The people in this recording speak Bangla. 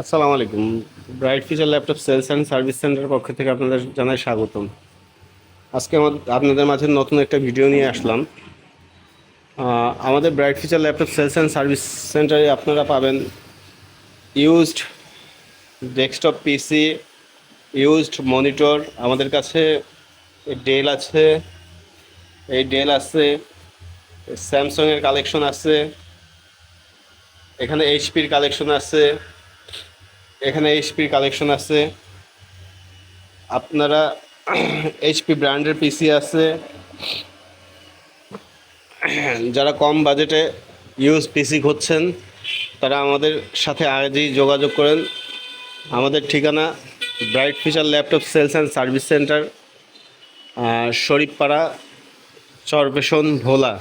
আসসালামু আলাইকুম। Bright Feature Laptop Sales and Service সেন্টারের পক্ষ থেকে আপনাদের জানাই স্বাগতম। আজকে আমাদের আপনাদের মাঝে নতুন একটা ভিডিও নিয়ে আসলাম। আমাদের Bright Feature Laptop Sales and Service সেন্টারে আপনারা পাবেন used desktop PC used monitor আমাদের কাছে ডেল আছে, এই ডেল আছে স্যামসংয়ের কালেকশন আছে, এখানে এইচপির কালেকশন আছে এখানে এইচপির কালেকশন আছে। আপনারা এইচপি ব্র্যান্ডের পিসি আছে। যারা কম বাজেটে ইউজ পিসি খুঁজছেন, তারা আমাদের সাথে আজই যোগাযোগ করেন। আমাদের ঠিকানা Bright Feature Laptop Sales and Service Center Sharifpara Charfasson Bhola.